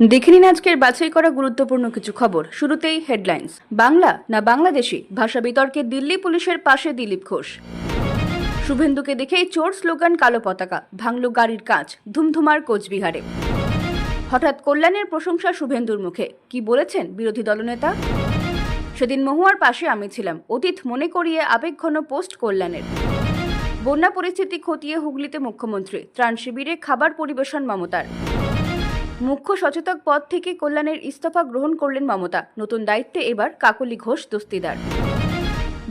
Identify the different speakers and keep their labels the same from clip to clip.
Speaker 1: দেখে নিন আজকের বাছাই করা গুরুত্বপূর্ণ কিছু খবর। শুরুতেই হেডলাইন্স বাংলা না বাংলাদেশি? ভাষা বিতর্কে দিল্লি পুলিশের পাশে দিলীপ ঘোষ। শুভেন্দুকে দেখেই চোর স্লোগান কালো পতাকা, ভাঙল গাড়ির কাঁচ, ধুমধুমার কোচবিহারে। হঠাৎ কল্যাণের প্রশংসা শুভেন্দুর মুখে। কি বলেছেন বিরোধী দলনেতা? সেদিন মহুয়ার পাশে আমি ছিলাম। অতীত মনে করিয়ে আবেগঘন পোস্ট কল্যাণের। বন্যা পরিস্থিতি খতিয়ে হুগলিতে মুখ্যমন্ত্রী। ত্রাণ শিবিরে খাবার পরিবেশন মমতার। মুখ্য সচেতক পদ থেকে কল্যাণের ইস্তফা গ্রহণ করলেন মমতা। নতুন দায়িত্বে এবার কাকলি ঘোষ দস্তিদার।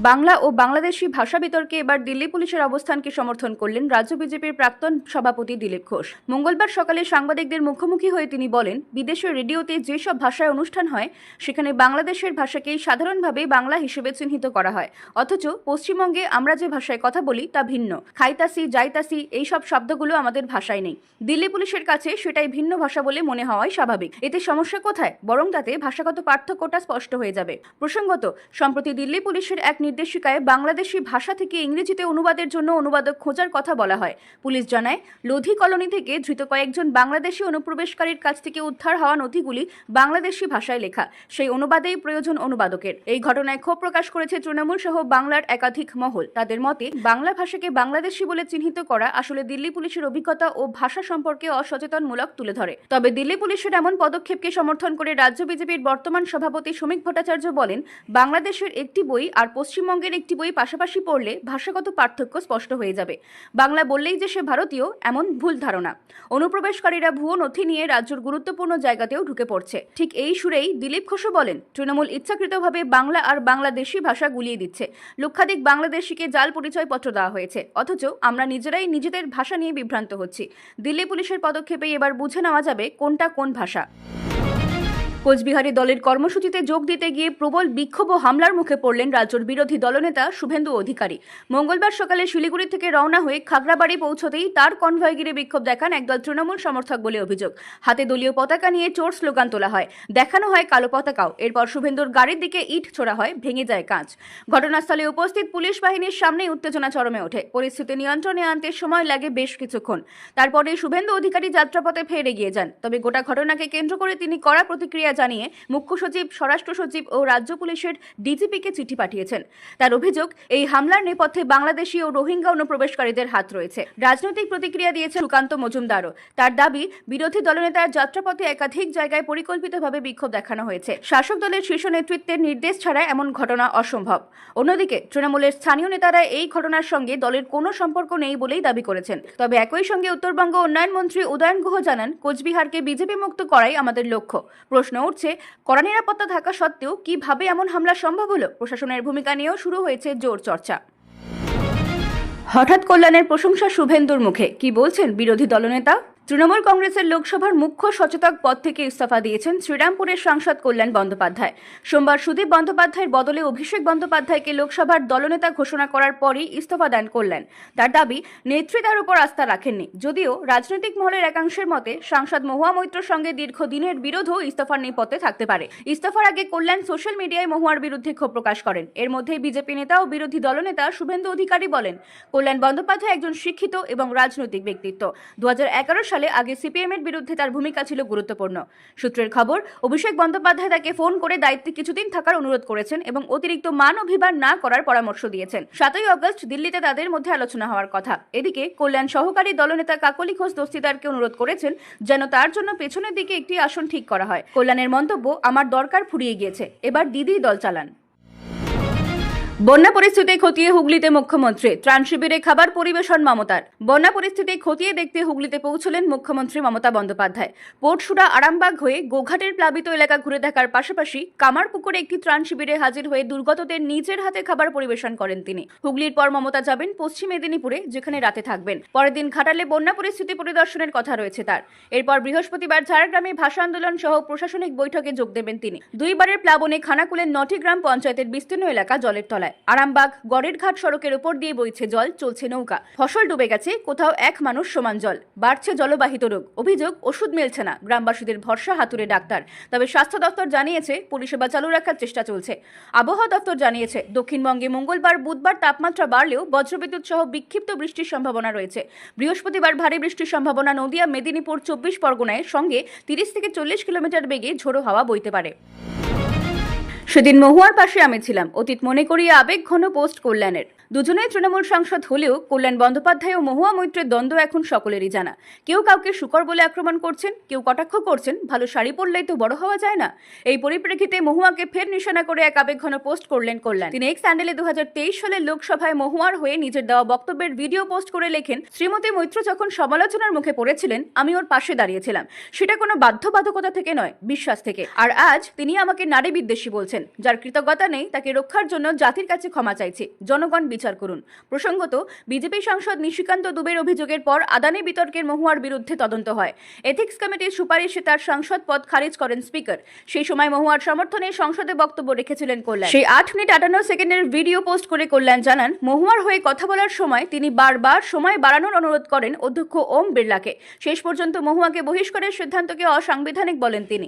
Speaker 1: বাংলা ও বাংলাদেশি ভাষা বিতর্কে এবার দিল্লি পুলিশের অবস্থানকে সমর্থন করলেন রাজ্য বিজেপির প্রাক্তন সভাপতি দিলীপ ঘোষ। মঙ্গলবার সকালে সাংবাদিকদের মুখোমুখি হয়ে তিনি বলেন বিদেশের রেডিওতে যেসব ভাষায় অনুষ্ঠান হয়, সেখানে বাংলাদেশের ভাষাকেই সাধারণভাবে বাংলা হিসেবে চিহ্নিত করা হয়। অথচ পশ্চিমবঙ্গে আমরা যে ভাষায় কথা বলি তা ভিন্ন। খাইতাসি, যাইতাসি এই সব শব্দগুলো আমাদের ভাষায় নেই। দিল্লি পুলিশের কাছে সেটাই ভিন্ন ভাষা বলে মনে হওয়াই স্বাভাবিক। এতে সমস্যা কোথায়? বরং তাতে ভাষাগত পার্থক্যটা স্পষ্ট হয়ে যাবে। প্রসঙ্গত, সম্প্রতি দিল্লি পুলিশের এক নির্দেশিকায় বাংলাদেশি ভাষা থেকে ইংরেজিতে অনুবাদের জন্য অনুবাদক খোঁজার কথা বলা হয়। পুলিশ জানায়, লোধি কলোনি থেকে ধৃত কয়েকজন বাংলাদেশি অনুপ্রবেশকারীর কাছ থেকে উদ্ধার হওয়া নথিগুলি বাংলাদেশি ভাষায় লেখা। সেই অনুবাদেই প্রয়োজন অনুবাদকের। এই ঘটনায় ক্ষোভ প্রকাশ করেছে তৃণমূল সহ বাংলার একাধিক মহল। তাদের মতে, বাংলা ভাষাকে বাংলাদেশি বলে চিহ্নিত করা আসলে দিল্লি পুলিশের অভিজ্ঞতা ও ভাষা সম্পর্কে অসচেতনমূলক তুলে ধরে। তবে দিল্লি পুলিশের এমন পদক্ষেপকে সমর্থন করে রাজ্য বিজেপির বর্তমান সভাপতি শ্রমিক ভট্টাচার্য বলেন, বাংলাদেশের একটি বই আর পশ্চিমবঙ্গের একটি বই পাশাপাশি পড়লে ভাষাগত পার্থক্য স্পষ্ট হয়ে যাবে। বাংলা বললেই যে সে ভারতীয়, এমন ভুল ধারণা। অনুপ্রবেশকারীরা ভুয়ো নথি নিয়ে রাজ্যের গুরুত্বপূর্ণ জায়গাতেও ঢুকে পড়ছে। ঠিক এই সুরেই দিলীপ ঘোষও বলেন, তৃণমূল ইচ্ছাকৃতভাবে বাংলা আর বাংলাদেশি ভাষা গুলিয়ে দিচ্ছে। লক্ষাধিক বাংলাদেশিকে জাল পরিচয়পত্র দেওয়া হয়েছে। অথচ আমরা নিজেরাই নিজেদের ভাষা নিয়ে বিভ্রান্ত হচ্ছি। দিল্লি পুলিশের পদক্ষেপে এবার বুঝে নেওয়া যাবে কোনটা কোন ভাষা। কোচবিহারে দলের কর্মসূচিতে যোগ দিতে গিয়ে প্রবল বিক্ষোভ ও হামলার মুখে পড়লেন রাজ্যের বিরোধী দলনেতা শুভেন্দু অধিকারী। মঙ্গলবার সকালে শিলিগুড়ি থেকে রওনা হয়ে খাগড়াবাড়ি পৌঁছতেই তার কনভয় ঘিরে বিক্ষোভ দেখান একদল তৃণমূল সমর্থক বলে অভিযোগ। হাতে দলীয় পতাকা নিয়ে চোর স্লোগান তোলা হয়। দেখানো হয় কালো পতাকাও। এরপর শুভেন্দুর গাড়ির দিকে ইট ছোড়া হয়, ভেঙে যায় কাঁচ। ঘটনাস্থলে উপস্থিত পুলিশ বাহিনীর সামনেই উত্তেজনা চরমে ওঠে। পরিস্থিতি নিয়ন্ত্রণে আনতে সময় লাগে বেশ কিছুক্ষণ। তারপরে শুভেন্দু অধিকারী যাত্রাপথে ফের এগিয়ে যান। তবে গোটা ঘটনাকে কেন্দ্র করে তিনি কড়া প্রতিক্রিয়া জানিয়ে মুখ্য সচিব, স্বরাষ্ট্র সচিব ও রাজ্য পুলিশের ডিজিপিকে চিঠি পাঠিয়েছেন। তার অভিযোগ, এই হামলার নেপথ্যে বাংলাদেশি ও রোহিঙ্গা অনুপ্রবেশকারীদের হাত রয়েছে। রাজনৈতিক প্রতিক্রিয়া দিয়েছে সুকান্ত মজুমদারও। তার দাবি, বিরোধী দলনেতার যাত্রাপথে একাধিক জায়গায় পরিকল্পিতভাবে বিক্ষোভ দেখানো হয়েছে। শাসক দলের শীর্ষ নেতৃত্বের নির্দেশ ছাড়া এমন ঘটনা অসম্ভব। অন্যদিকে, তৃণমূলের স্থানীয় নেতারা এই ঘটনার সঙ্গে দলের কোনো সম্পর্ক নেই বলেই দাবি করেছেন। তবে একই সঙ্গে উত্তরবঙ্গ উন্নয়ন মন্ত্রী উদয়ন গুহ জানান, কোচবিহারকে বিজেপি মুক্ত করাই আমাদের লক্ষ্য। প্রশ্ন উঠছে, কড়া নিরাপত্তা থাকা সত্ত্বেও কীভাবে এমন হামলা সম্ভব হলো? প্রশাসনের ভূমিকা নিয়েও শুরু হয়েছে জোর চর্চা। হঠাৎ কল্যাণের প্রশংসা শুভেন্দুর মুখে। কি বলছেন বিরোধী দলনেতা? তৃণমূল কংগ্রেসের লোকসভার মুখ্য সচেতক পদ থেকে ইস্তফা দিয়েছেন শ্রীরামপুরের সাংসদ কল্যাণ বন্দ্যোপাধ্যায়। সোমবার সুদীপ বন্দ্যোপাধ্যায়ের বদলে অভিষেক বন্দ্যোপাধ্যায়কে লোকসভার দলনেতা ঘোষণা করার পরই ইস্তফা দেন কল্যাণ। তার দাবি নেত্রী তার উপর আস্থা রাখেননি। যদিও রাজনৈতিক মহলের একাংশের মতে, সাংসদ মহুয়া মৈত্রর সঙ্গে দীর্ঘদিনের বিরোধও ইস্তফার নেপথ্যে থাকতে পারে। ইস্তফার আগে কল্যাণ সোশ্যাল মিডিয়ায় মহুয়ার বিরুদ্ধে ক্ষোভ প্রকাশ করেন। এর মধ্যেই বিজেপি নেতা ও বিরোধী দলনেতা শুভেন্দু অধিকারী বলেন, কল্যাণ বন্দ্যোপাধ্যায় একজন শিক্ষিত এবং রাজনৈতিক ব্যক্তিত্ব। দু হাজার এগারো সালে আগে সিপিএম এর বিরুদ্ধে তার ভূমিকা ছিল গুরুত্বপূর্ণ। সূত্রের খবর, অভিষেক বন্দ্যোপাধ্যায় তাকে ফোন করে দায়িত্বে কিছুদিন থাকার অনুরোধ করেছেন এবং অতিরিক্ত মান অভিমান না করার পরামর্শ দিয়েছেন। সাতই অগস্ট দিল্লিতে তাদের মধ্যে আলোচনা হওয়ার কথা। এদিকে, কল্যাণ সহকারী দলনেতা কাকলি ঘোষ দস্তিদারকে অনুরোধ করেছেন যেন তার জন্য পেছনের দিকে একটি আসন ঠিক করা হয়। কল্যাণের মন্তব্য, আমার দরকার ফুরিয়ে গিয়েছে। এবার দিদি দল চালান। বন্যা পরিস্থিতি খতিয়ে হুগলিতে মুখ্যমন্ত্রী। ত্রাণ শিবিরে খাবার পরিবেশন মমতার। বন্যা পরিস্থিতি খতিয়ে দেখতে হুগলিতে পৌঁছলেন মুখ্যমন্ত্রী মমতা বন্দ্যোপাধ্যায়। পোর্টসুরা আরামবাগ হয়ে গোঘাটের প্লাবিত এলাকা ঘুরে দেখার পাশাপাশি কামারপুকুরে একটি ত্রাণ শিবিরে হাজির হয়ে দুর্গতদের নিজের হাতে খাবার পরিবেশন করেন তিনি। হুগলির পর মমতা যাবেন পশ্চিম মেদিনীপুরে, যেখানে রাতে থাকবেন। পরের দিন ঘাটালে বন্যা পরিস্থিতি পরিদর্শনের কথা রয়েছে তার। এরপর বৃহস্পতিবার ঝাড়গ্রামে ভাষা আন্দোলন সহ প্রশাসনিক বৈঠকে যোগ দেবেন তিনি। দুইবারের প্লাবনে খানাকুলের নটি গ্রাম পঞ্চায়েতের বিস্তীর্ণ এলাকা জলের তলায়। তলায় আরামবাগ গড়ের ঘাট সড়কের উপর দিয়ে বইছে জল, চলছে নৌকা। ফসল ডুবে গেছে, কোথাও এক মানুষ সমান জল। বাড়ছে জলবাহিত রোগ। অভিযোগ, ওষুধ মিলছে না। গ্রামবাসীদের ভরসা হাতুড়ে ডাক্তার। তবে স্বাস্থ্য দপ্তর জানিয়েছে পরিষেবা চালু রাখার চেষ্টা চলছে। আবহাওয়া দপ্তর জানিয়েছে, দক্ষিণবঙ্গে মঙ্গলবার, বুধবার তাপমাত্রা বাড়লেও বজ্রবিদ্যুৎ সহ বিক্ষিপ্ত বৃষ্টির সম্ভাবনা রয়েছে। বৃহস্পতিবার ভারী বৃষ্টির সম্ভাবনা। নদিয়া, মেদিনীপুর, চব্বিশ পরগনায় সঙ্গে তিরিশ থেকে চল্লিশ কিলোমিটার বেগে ঝোড়ো হাওয়া বইতে পারে। সেদিন মহুয়ার পাশে আমি ছিলাম। অতীত মনে করিয়ে আবেগ ঘন পোস্ট কল্যাণের। দুজনেই তৃণমূল সাংসদ হলেও কল্যাণ বন্দ্যোপাধ্যায় ও মহুয়া মৈত্রের দ্বন্দ্ব এখন সকলেরই জানা। কেউ কাউকে শুকর বলে আক্রমণ করছেন, কেউ কটাক্ষ করছেন, ভালো শাড়ি পরলেই তো বড় হওয়া যায় না। এই পরিপ্রেক্ষিতে মহুয়াকে ফের নিশানা করে এক আবেগ ঘন পোস্ট করলেন কল্যাণ। তিনি এক্স স্যান্ডেলে দু সালের লোকসভায় মহুয়ার হয়ে নিজের দেওয়া বক্তব্যের ভিডিও পোস্ট করে লেখেন, শ্রীমতী মৈত্র যখন সমালোচনার মুখে পড়েছিলেন, আমি ওর পাশে দাঁড়িয়েছিলাম। সেটা কোনো বাধ্যবাধকতা থেকে নয়, বিশ্বাস থেকে। আর আজ তিনি আমাকে নারী বিদ্বেষী বলছেন, যার কৃতজ্ঞতা নেই তাকে রক্ষার জন্য জাতির কাছে ক্ষমা চাইছি। জনগণ বিচার করুন। প্রসঙ্গত, বিজেপি সাংসদ নিশিকান্ত দুবের অভিযোগের পর আদানি বিতর্কের মহুয়ার বিরুদ্ধে তদন্ত হয়। এথিক্স কমিটির সুপারিশে তার সাংসদ পদ খারিজ করেন স্পিকার। সেই সময় মহুয়ার সমর্থনে সংসদে বক্তব্য রেখেছিলেন কল্যাণ। সেই আট মিনিট আটান্ন সেকেন্ডের ভিডিও পোস্ট করে কল্যাণ জানান, মহুয়ার হয়ে কথা বলার সময় তিনি বারবার সময় বাড়ানোর অনুরোধ করেন অধ্যক্ষ ওম বিড়লাকে। শেষ পর্যন্ত মহুয়াকে বহিষ্কারের সিদ্ধান্তকে অসাংবিধানিক বলেন তিনি।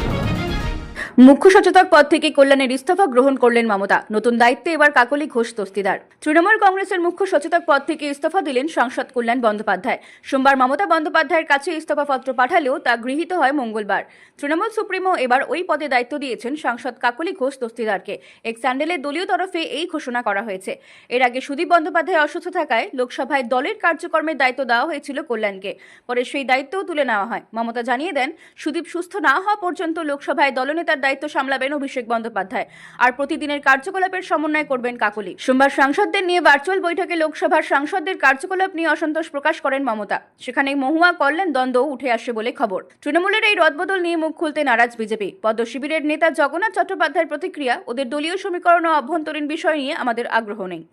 Speaker 1: মুখ্য সচেতক পদ থেকে কল্যাণের ইস্তফা গ্রহণ করলেন মমতা। নতুন দায়িত্বে এবার কাকলি ঘোষ দস্তিদার। তৃণমূল কংগ্রেসের মুখ্য সচেতক পদ থেকে ইস্তফা দিলেন সাংসদ কল্যাণ বন্দ্যোপাধ্যায়। সোমবার মমতা বন্দ্যোপাধ্যায়ের কাছে ইস্তফাপত্র পাঠালেও তা গৃহীত হয় মঙ্গলবার। তৃণমূল সুপ্রিমো এবার ওই পদে দায়িত্ব দিয়েছেন সাংসদ কাকলি ঘোষ দস্তিদারকে। এক স্যান্ডেলের দলীয় তরফে এই ঘোষণা করা হয়েছে। এর আগে সুদীপ বন্দ্যোপাধ্যায় অসুস্থ থাকায় লোকসভায় দলের কার্যক্রমের দায়িত্ব দেওয়া হয়েছিল কল্যাণকে। পরে সেই দায়িত্বও তুলে নেওয়া হয়। মমতা জানিয়ে দেন, সুদীপ সুস্থ না হওয়া পর্যন্ত লোকসভায় দলনেতার দায়িত্ব সামলাবেন অভিষেক বন্দ্যোপাধ্যায়। আর প্রতিদিনের কার্যকলাপের সমন্বয় করবেন কাকলি। সোমবার সাংসদদের নিয়ে ভার্চুয়াল বৈঠকে লোকসভার সাংসদদের কার্যকলাপ নিয়ে অসন্তোষ প্রকাশ করেন মমতা। সেখানে মহুয়া কল্যাণ দ্বন্দ্ব উঠে আসে বলে খবর। তৃণমূলের এই রদবদল নিয়ে মুখ খুলতে নারাজ বিজেপি। পদ্ম শিবিরের নেতা জগন্নাথ চট্টোপাধ্যায়ের প্রতিক্রিয়া, ওদের দলীয় সমীকরণ ও অভ্যন্তরীণ বিষয় নিয়ে আমাদের আগ্রহ নেই।